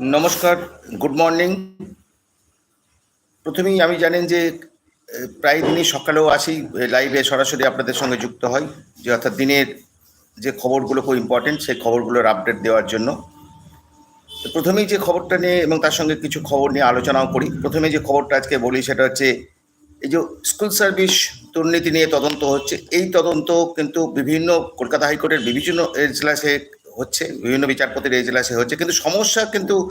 নমস্কার good morning প্রথমেই আমি জানেন যে প্রায় দিনই সকালেও আসি লাইভে সরাসরি আপনাদের সঙ্গে যুক্ত হয় যে অর্থাৎ দিনের যে খবরগুলো খুব ইম্পর্টেন্ট সেই খবরগুলোর আপডেট দেওয়ার জন্য। প্রথমেই যে খবরটা নিয়ে এবং তার সঙ্গে কিছু খবর নিয়ে আলোচনাও করি। প্রথমে যে খবরটা আজকে বলি, সেটা হচ্ছে, এই যে স্কুল সার্ভিস দুর্নীতি নিয়ে তদন্ত হচ্ছে। এই তদন্ত কিন্তু বিভিন্ন কলকাতা হাইকোর্টের বিভিন্ন এজলাসে হচ্ছে, বিভিন্ন বিচারপতির এজলাসে হচ্ছে, কিন্তু সমস্যা কিন্তু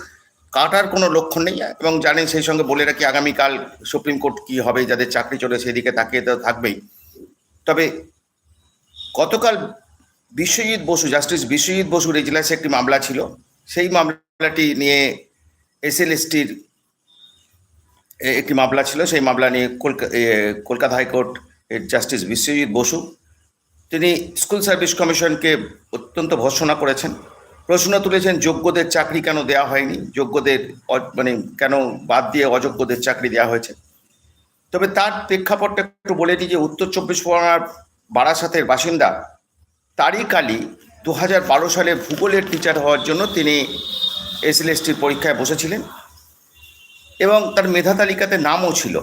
কাটার কোনো লক্ষণ নেই। এবং জানেন সেই সঙ্গে বলে রাখি, আগামীকাল সুপ্রিম কোর্ট কি হবে, যাদের চাকরি চলে সেদিকে তাকিয়ে তো থাকবেই। তবে গতকাল বিশ্বজিৎ বসু, জাস্টিস বিশ্বজিৎ বসুর এজলাসে একটি মামলা ছিল। সেই মামলাটি নিয়ে এসএলএসটির একটি মামলা ছিল। সেই মামলা নিয়ে কলকা- Kolkata high court justice Biswajit Basu তিনি স্কুল সার্ভিস কমিশনকে অত্যন্ত ভর্সনা করেছেন। প্রশ্ন তুলেছেন, যোগ্যদের চাকরি কেন দেওয়া হয়নি? যোগ্যদের মানে কেন বাদ দিয়ে অযোগ্যদের চাকরি দেওয়া হয়েছে? তবে তার প্রেক্ষাপটটা একটু বলে দিই যে, উত্তর চব্বিশ পরগনার বারাসাতের বাসিন্দা তারিক আলী দু হাজার বারো সালে ভূগোলের টিচার হওয়ার জন্য তিনি এসএলএসটির পরীক্ষায় বসেছিলেন এবং তার মেধা তালিকাতে নামও ছিল।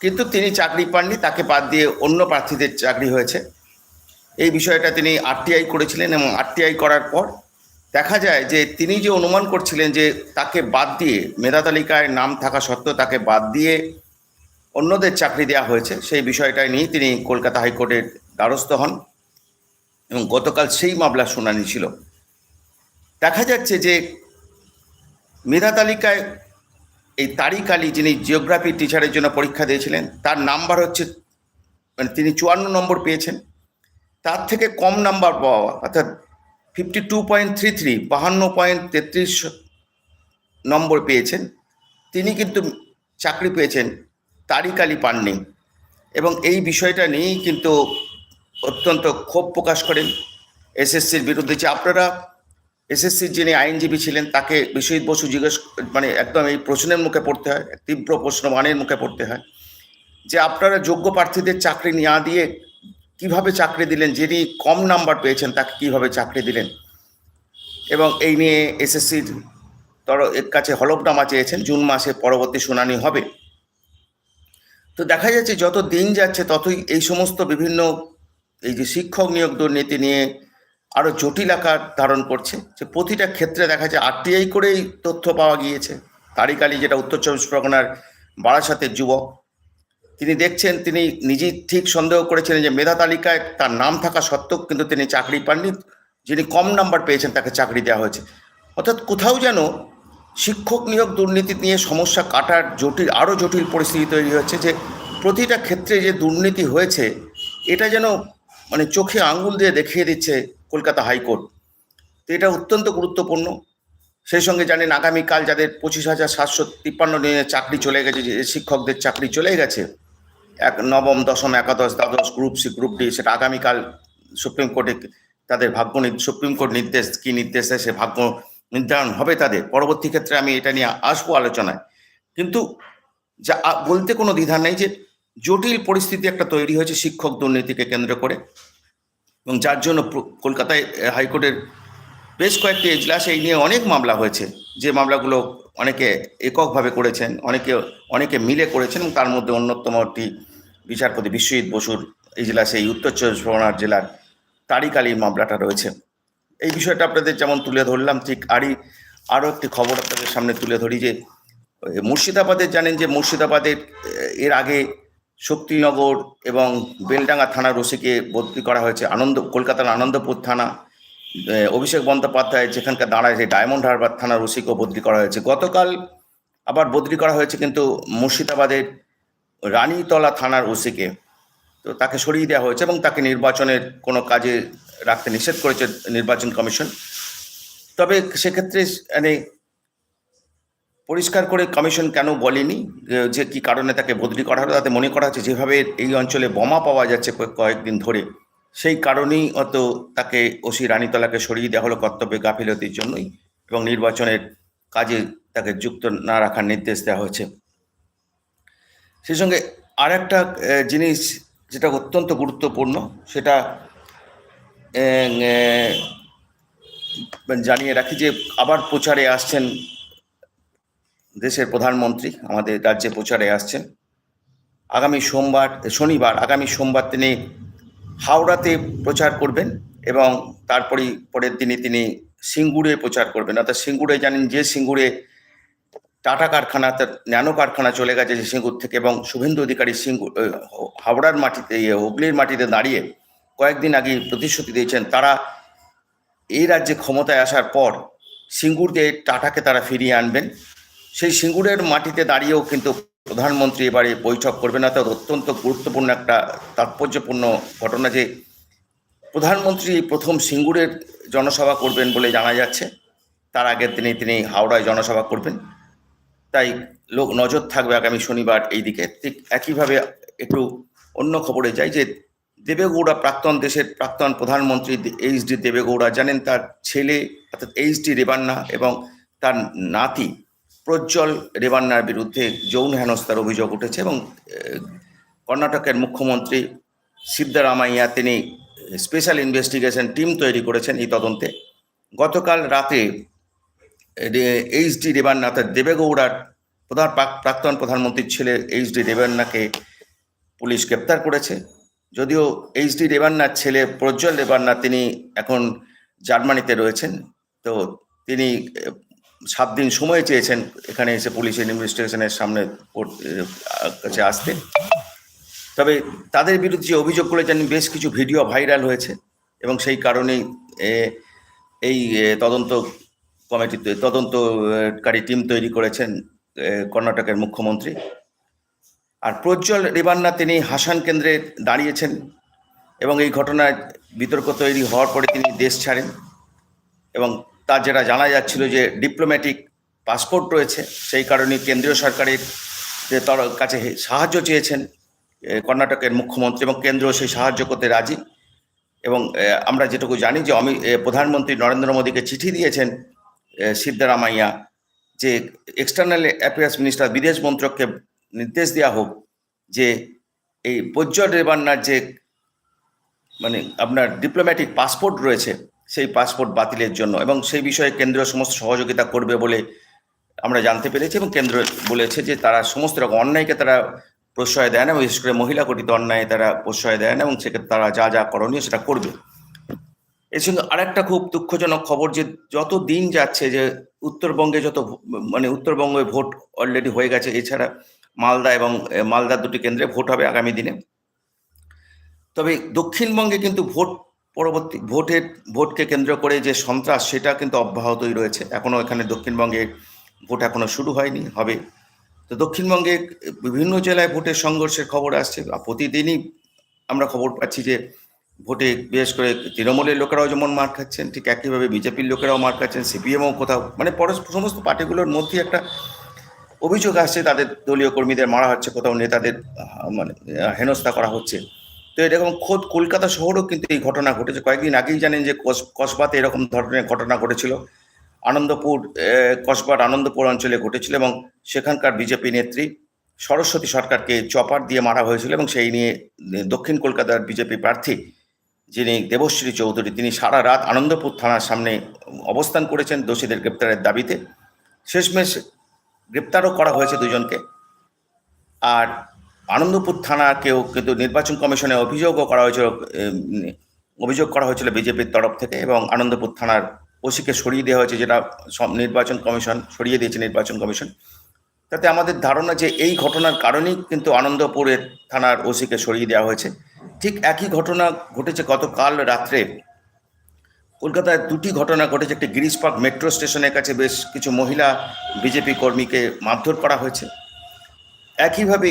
কিন্তু তিনি চাকরি পাননি, তাকে বাদ দিয়ে অন্য প্রার্থীদের চাকরি হয়েছে। এই বিষয়টা তিনি আরটিআই করেছিলেন এবং আরটিআই করার পর দেখা যায় যে তিনি যে অনুমান করছিলেন যে তাকে বাদ দিয়ে মেধা তালিকায় নাম থাকা সত্ত্বেও তাকে বাদ দিয়ে অন্যদের চাকরি দেওয়া হয়েছে, সেই বিষয়টা নিয়ে তিনি কলকাতা হাইকোর্টের দ্বারস্থ হন এবং গতকাল সেই মামলার শুনানি ছিল। দেখা যাচ্ছে যে মেধা তালিকায় এই তারিক আলী যিনি জিওগ্রাফি টিচারের জন্য পরীক্ষা দিয়েছিলেন, তার নাম্বার হচ্ছে মানে তিনি চুয়ান্ন নম্বর পেয়েছেন। তার থেকে কম নাম্বার পাওয়া, অর্থাৎ fifty two point three three বাহান্ন পয়েন্ট তেত্রিশ নম্বর পেয়েছেন। তিনি কিন্তু চাকরি পেয়েছেন তারিক আলী পাননি এবং এই বিষয়টা নিয়েই কিন্তু অত্যন্ত ক্ষোভ প্রকাশ করেন এসএসসির বিরুদ্ধে। যে আপনারা এসএসসির যিনি আইনজীবী ছিলেন, তাকে বিশ্বজিৎ বসু জিজ্ঞেস মানে একদম এই প্রশ্নের মুখে পড়তে হয়, তীব্র প্রশ্ন মানের মুখে পড়তে হয়, যে আপনারা যোগ্য প্রার্থীদের চাকরি না দিয়ে কীভাবে চাকরি দিলেন, যিনি কম নাম্বার পেয়েছেন, তাকে কীভাবে চাকরি দিলেন? এবং এই নিয়ে এসএসসির তর, এর কাছে হলফনামা চেয়েছেন, জুন মাসে পরবর্তী শুনানি হবে। তো দেখা যাচ্ছে, যত দিন যাচ্ছে, ততই এই সমস্ত বিভিন্ন, এই যে শিক্ষক নিয়োগ দুর্নীতি নিয়ে আরও জটিল আকার ধারণ করছে। যে প্রতিটা ক্ষেত্রে দেখা যায় আরটিআই করেই তথ্য পাওয়া গিয়েছে। তারিক আলী যেটা উত্তর চব্বিশ পরগনার বারাসাতের যুবক তিনি দেখছেন, তিনি নিজেই ঠিক সন্দেহ করেছিলেন যে মেধা তালিকায় তার নাম থাকা সত্ত্বেও কিন্তু তিনি চাকরি পাননি। যিনি কম নাম্বার পেয়েছেন, তাকে চাকরি দেওয়া হয়েছে। অর্থাৎ কোথাও যেন শিক্ষক নিয়োগ দুর্নীতি নিয়ে সমস্যা কাটার জটিল, আরও জটিল পরিস্থিতি তৈরি হচ্ছে যে প্রতিটা ক্ষেত্রে যে দুর্নীতি হয়েছে, এটা যেন মানে চোখে আঙ্গুল দিয়ে দেখিয়ে দিচ্ছে কলকাতা হাইকোর্ট। তো এটা অত্যন্ত গুরুত্বপূর্ণ। সেই সঙ্গে জানেন, আগামীকাল যাদের পঁচিশ হাজার সাতশো তিপ্পান্ন দিনের চাকরি চলে গেছে, যে শিক্ষকদের চাকরি চলে গেছে এক নবম, দশম, একাদশ, দ্বাদশ গ্রুপ সি গ্রুপ ডি সেটা আগামীকাল সুপ্রিম কোর্টে তাদের ভাগ্য সুপ্রিম কোর্ট নির্দেশ, কি নির্দেশ দেয় সে ভাগ্য নির্ধারণ হবে তাদের। পরবর্তী ক্ষেত্রে আমি এটা নিয়ে আসব আলোচনায়। কিন্তু যা বলতে কোনো দ্বিধা নেই যে জটিল পরিস্থিতি একটা তৈরি হয়েছে শিক্ষক দুর্নীতিকে কেন্দ্র করে। এবং যার জন্য কলকাতায় হাইকোর্টের বেশ কয়েকটি এজলাসে এই নিয়ে অনেক মামলা হয়েছে। যে মামলাগুলো অনেকে এককভাবে করেছেন, অনেকে অনেকে মিলে করেছেন এবং তার মধ্যে অন্যতম একটি বিচারপতি বিশ্বজিৎ বসুর এজলাসে এই উত্তর চব্বিশ পরগনার জেলার তারিক মামলাটা রয়েছে। এই বিষয়টা আপনাদের যেমন তুলে ধরলাম, ঠিক আরই আরও একটি খবর আপনাদের সামনে তুলে ধরি যে মুর্শিদাবাদের জানেন যে মুর্শিদাবাদের এর আগে শক্তিনগর এবং বেলডাঙ্গা থানার ওসিকে বদলি করা হয়েছে আনন্দ, কলকাতার আনন্দপুর থানা। অভিষেক বন্দ্যোপাধ্যায় যেখানকার দাঁড়ায় যে ডায়মন্ড হারবার থানার ওসিকেও বদলি করা হয়েছে। গতকাল আবার বদলি করা হয়েছে কিন্তু মুর্শিদাবাদের রানীতলা থানার ওসিকে, তো তাকে সরিয়ে দেওয়া হয়েছে এবং তাকে নির্বাচনের কোনো কাজে রাখতে নিষেধ করেছে নির্বাচন কমিশন। তবে সেক্ষেত্রে মানে পরিষ্কার করে কমিশন কেন বলেনি? যে- কি কারণে তাকে বদলি করা হলো? তাতে মনে করা হচ্ছে যেভাবে এই অঞ্চলে বোমা পাওয়া যাচ্ছে কয়েক- কয়েকদিন ধরে, সেই কারণেই অত তাকে ওসি রানীতলাকে সরিয়ে দেওয়া হলো কর্তব্যে গাফিলতির জন্যই এবং নির্বাচনের কাজে তাকে যুক্ত না রাখার নির্দেশ দেওয়া হয়েছে। সেই সঙ্গে আর একটা জিনিস যেটা অত্যন্ত গুরুত্বপূর্ণ, সেটা জানিয়ে রাখি যে আবার প্রচারে আসছেন দেশের প্রধানমন্ত্রী, আমাদের রাজ্যে প্রচারে আসছেন। আগামী সোমবার, শনিবার, আগামী সোমবার তিনি হাওড়াতে প্রচার করবেন এবং তারপরেই পরের দিনে তিনি সিঙ্গুরে প্রচার করবেন। অর্থাৎ সিঙ্গুরে জানেন যে সিঙ্গুরে টাটা কারখানা তার ন্যানো কারখানা চলে গেছে সিঙ্গুর থেকে এবং শুভেন্দু অধিকারী সিঙ্গুর হাওড়ার মাটিতে হুগলির মাটিতে দাঁড়িয়ে কয়েকদিন আগে প্রতিশ্রুতি দিয়েছেন তারা এই রাজ্যে ক্ষমতায় আসার পর সিঙ্গুরকে টাটাকে তারা ফিরিয়ে আনবেন। সেই সিঙ্গুরের মাটিতে দাঁড়িয়েও কিন্তু প্রধানমন্ত্রী এবারে বৈঠক করবেন। অর্থাৎ অত্যন্ত গুরুত্বপূর্ণ একটা তাৎপর্যপূর্ণ ঘটনা যে প্রধানমন্ত্রী প্রথম সিঙ্গুরের জনসভা করবেন বলে জানা যাচ্ছে। তার আগের দিনে তিনি হাওড়ায় জনসভা করবেন। তাই লোক নজর থাকবে আগামী শনিবার এই দিকে ঠিক একইভাবে একটু অন্য খবরে যাই যে দেবেগৌড়া প্রাক্তন দেশের প্রাক্তন প্রধানমন্ত্রী এইচ ডি দেবেগৌড়া, জানেন তার ছেলে অর্থাৎ এইচ ডি রেবান্না এবং তার নাতি প্রজ্জ্বল রেবান্নার বিরুদ্ধে যৌন হেনস্থার অভিযোগ উঠেছে এবং কর্ণাটকের মুখ্যমন্ত্রী সিদ্ধারামাইয়া, তিনি স্পেশাল ইনভেস্টিগেশন টিম তৈরি করেছেন এই তদন্তে। গতকাল রাতে এইচ ডি রেবান্না অর্থাৎ দেবেগৌড়ার প্রধান প্রাক্তন প্রধানমন্ত্রীর ছেলে এইচ ডি রেবান্নাকে পুলিশ গ্রেপ্তার করেছে। যদিও এইচ ডি রেবান্নার ছেলে প্রজ্জ্বল রেবান্না তিনি এখন জার্মানিতে রয়েছেন। তো তিনি সাত দিন সময় চেয়েছেন এখানে এসে পুলিশের ইনভেস্টিগেশনের সামনে কাছে আসতে। তবে তাদের বিরুদ্ধে যে জানি বেশ কিছু ভিডিও ভাইরাল হয়েছে এবং সেই কারণেই এই তদন্ত কমিটি তদন্তকারী টিম তৈরি করেছেন কর্ণাটকের মুখ্যমন্ত্রী। আর প্রজ্জ্বল রেবান্না তিনি হাসান কেন্দ্রে দাঁড়িয়েছেন এবং এই ঘটনায় বিতর্ক তৈরি হওয়ার পরে তিনি দেশ ছাড়েন এবং তার যেটা জানা যাচ্ছিল যে ডিপ্লোম্যাটিক পাসপোর্ট রয়েছে, সেই কারণে কেন্দ্রীয় সরকারের তার, কাছে সাহায্য চেয়েছেন কর্ণাটকের মুখ্যমন্ত্রী এবং কেন্দ্র সেই সাহায্য করতে রাজি এবং আমরা যেটুকু জানি যে অমি প্রধানমন্ত্রী নরেন্দ্র মোদীকে চিঠি দিয়েছেন সিদ্ধারামাইয়া, যে এক্সটার্নাল অ্যাফেয়ার্স মিনিস্টার বিদেশ মন্ত্রককে নির্দেশ দেওয়া হোক যে এই প্রজ্জ্বল রেবান্নার যে মানে আপনার ডিপ্লোম্যাটিক পাসপোর্ট রয়েছে, সেই পাসপোর্ট বাতিলের জন্য এবং সেই বিষয়ে কেন্দ্র সমস্ত সহযোগিতা করবে বলে আমরা জানতে পেরেছি এবং কেন্দ্র বলেছে যে তারা সমস্ত রকম অন্যায়কে তারা প্রশ্রয় দেয় না বিশেষ করে মহিলা গঠিত অন্যায় তারা প্রশ্রয় দেয় না এবং সেক্ষেত্রে তারা যা যা করণীয় সেটা করবে। এর সঙ্গে আরেকটা খুব দুঃখজনক খবর যে যত দিন যাচ্ছে যে উত্তরবঙ্গে যত মানে উত্তরবঙ্গে ভোট অলরেডি হয়ে গেছে, এছাড়া মালদা এবং মালদার দুটি কেন্দ্রে ভোট হবে আগামী দিনে। তবে দক্ষিণবঙ্গে কিন্তু ভোট পরবর্তী, ভোটের, ভোটকে কেন্দ্র করে যে সন্ত্রাস, সেটা কিন্তু অব্যাহতই রয়েছে। এখনও এখানে দক্ষিণবঙ্গে ভোট এখনও শুরু হয়নি, হবে। তো দক্ষিণবঙ্গে বিভিন্ন জেলায় ভোটের সংঘর্ষের খবর আসছে প্রতিদিনই আমরা খবর পাচ্ছি যে ভোটে বিশেষ করে তৃণমূলের লোকেরাও যেমন মার খাচ্ছেন, ঠিক একইভাবে বিজেপির লোকেরাও মার খাচ্ছেন, সিপিএমও কোথাও মানে পরস্প সমস্ত পার্টিগুলোর মধ্যে একটা অভিযোগ আসছে তাদের দলীয় কর্মীদের মারা হচ্ছে, কোথাও নেতাদের মানে হেনস্থা করা হচ্ছে। তো এরকম খোদ কলকাতা শহরেও কিন্তু এই ঘটনা ঘটেছে। কয়েকদিন আগেই জানেন যে কস- কসবাতে এরকম ধরনের ঘটনা ঘটেছিল। আনন্দপুর কসবার আনন্দপুর অঞ্চলে ঘটেছিল এবং সেখানকার বিজেপি নেত্রী সরস্বতী সরকারকে চপার দিয়ে মারা হয়েছিল এবং সেই নিয়ে দক্ষিণ কলকাতার বিজেপি প্রার্থী যিনি দেবশ্রী চৌধুরী, তিনি সারা রাত আনন্দপুর থানার সামনে অবস্থান করেছেন দোষীদের গ্রেপ্তারের দাবিতে। শেষমেশ গ্রেপ্তারও করা হয়েছে দুজনকে। আর আনন্দপুর থানাকেও কিন্তু নির্বাচন কমিশনে অভিযোগও করা হয়েছিল অভিযোগ করা হয়েছিল বিজেপির তরফ থেকে এবং আনন্দপুর থানার ওসিকে সরিয়ে দেওয়া হয়েছে যেটা নির্বাচন কমিশন, সরিয়ে দিয়েছে নির্বাচন কমিশন। তাতে আমাদের ধারণা যে এই ঘটনার কারণেই কিন্তু আনন্দপুরের থানার ওসিকে সরিয়ে দেওয়া হয়েছে। ঠিক একই ঘটনা ঘটেছে গতকাল রাত্রে। কলকাতায় দুটি ঘটনা ঘটেছে, একটি গিরিশ পার্ক মেট্রো স্টেশনের কাছে বেশ কিছু মহিলা বিজেপি কর্মীকে মারধর করা হয়েছে। একইভাবে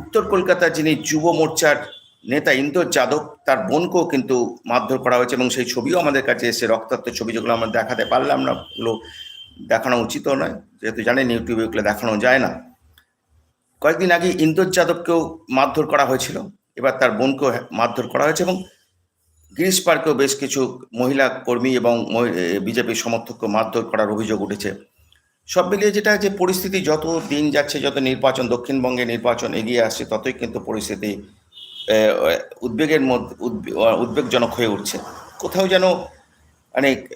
উত্তর কলকাতার যিনি যুব মোর্চার নেতা ইন্দর যাদব, তার বোনকেও কিন্তু মারধর করা হয়েছে এবং সেই ছবিও আমাদের কাছে এসে রক্তাক্ত ছবি যেগুলো আমরা দেখাতে পারলাম না, ওগুলো দেখানো উচিতও নয়। যেহেতু জানেন, ইউটিউবে ওগুলো দেখানো যায় না। কয়েকদিন আগে ইন্দর যাদবকেও মারধর করা হয়েছিল। এবার তার বোনকেও মারধর করা হয়েছে এবং গিরিশ পার্কেও বেশ কিছু মহিলা কর্মী এবং বিজেপি সমর্থককে মারধর করার অভিযোগ উঠেছে। সব মিলিয়ে যেটা যে পরিস্থিতি যত দিন যাচ্ছে, যত নির্বাচন, দক্ষিণবঙ্গে নির্বাচন এগিয়ে আসছে, ততই কিন্তু পরিস্থিতি উদ্বেগের মধ্যে, উদ্বে- উদ্বেগজনক হয়ে উঠছে। কোথাও যেন মানে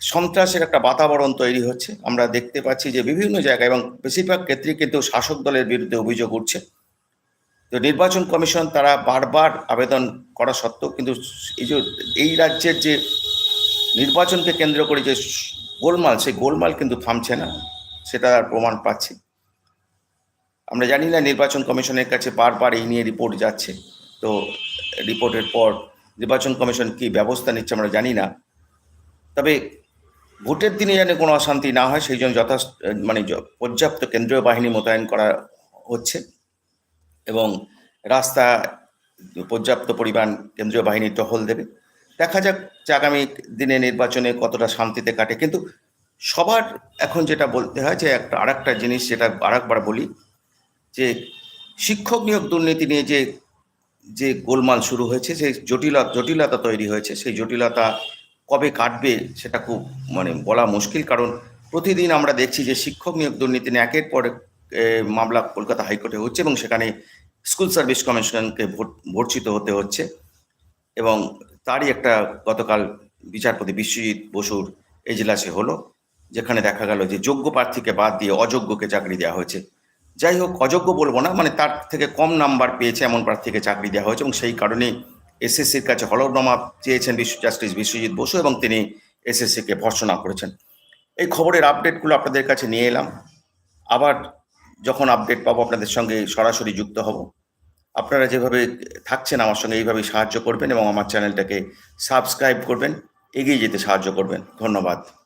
সন্ত্রাসের একটা বাতাবরণ তৈরি হচ্ছে। আমরা দেখতে পাচ্ছি যে বিভিন্ন জায়গায় এবং বেশিরভাগ ক্ষেত্রে কিন্তু শাসক দলের বিরুদ্ধে অভিযোগ উঠছে। তো নির্বাচন কমিশন তারা বারবার আবেদন করা সত্ত্বেও কিন্তু এই যে, এই রাজ্যের যে নির্বাচনকে কেন্দ্র করে যে গোলমাল, সেই গোলমাল কিন্তু থামছে না, সেটা আর প্রমাণ পাচ্ছি। আমরা জানি না নির্বাচন কমিশনের কাছে বারবার এই নিয়ে রিপোর্ট যাচ্ছে। তো রিপোর্টের পর নির্বাচন কমিশন কি ব্যবস্থা নিচ্ছে আমরা জানি না। তবে ভোটের দিনে যেন কোনো অশান্তি না হয়, সেই জন্য যথা মানে পর্যাপ্ত কেন্দ্রীয় বাহিনী মোতায়েন করা হচ্ছে। এবং রাস্তা, পর্যাপ্ত পরিমাণ কেন্দ্রীয় বাহিনী টহল দেবে। দেখা যাক যে আগামী দিনে নির্বাচনে কতটা শান্তিতে কাটে। কিন্তু সবার এখন যেটা বলতে হয় যে একটা আর একটা জিনিস যেটা আরেকবার বলি, যে শিক্ষক নিয়োগ দুর্নীতি নিয়ে যে যে গোলমাল শুরু হয়েছে যে জটিলতা জটিলতা তৈরি হয়েছে। সেই জটিলতা কবে কাটবে সেটা খুব মানে বলা মুশকিল। কারণ প্রতিদিন আমরা দেখছি যে শিক্ষক নিয়োগ দুর্নীতি নিয়ে একের পর মামলা কলকাতা হাইকোর্টে হচ্ছে এবং সেখানে স্কুল সার্ভিস কমিশনকে ভর্ৎসিত হতে হচ্ছে এবং তারই একটা গতকাল বিচারপতি বিশ্বজিৎ বসুর এজলাসে হলো, যেখানে দেখা গেল যে যোগ্য প্রার্থীকে বাদ দিয়ে অযোগ্যকে চাকরি দেওয়া হয়েছে। যাই হোক, অযোগ্য বলব না মানে তার থেকে কম নাম্বার পেয়েছে এমন প্রার্থীকে চাকরি দেওয়া হয়েছে এবং সেই কারণে এসএসসির কাছে হলফনামা চেয়েছেন বিশ্ব জাস্টিস বিশ্বজিৎ বসু এবং তিনি এসএসসিকে ভর্সনা করেছেন। এই খবরের আপডেটগুলো আপনাদের কাছে নিয়ে এলাম। আবার যখন আপডেট পাবো, আপনাদের সঙ্গে সরাসরি যুক্ত হব। আপনারা যেভাবে থাকছেন, আমার সঙ্গে এইভাবেই সাহায্য করবেন এবং আমার চ্যানেলটাকে সাবস্ক্রাইব করবেন, এগিয়ে যেতে সাহায্য করবেন। ধন্যবাদ।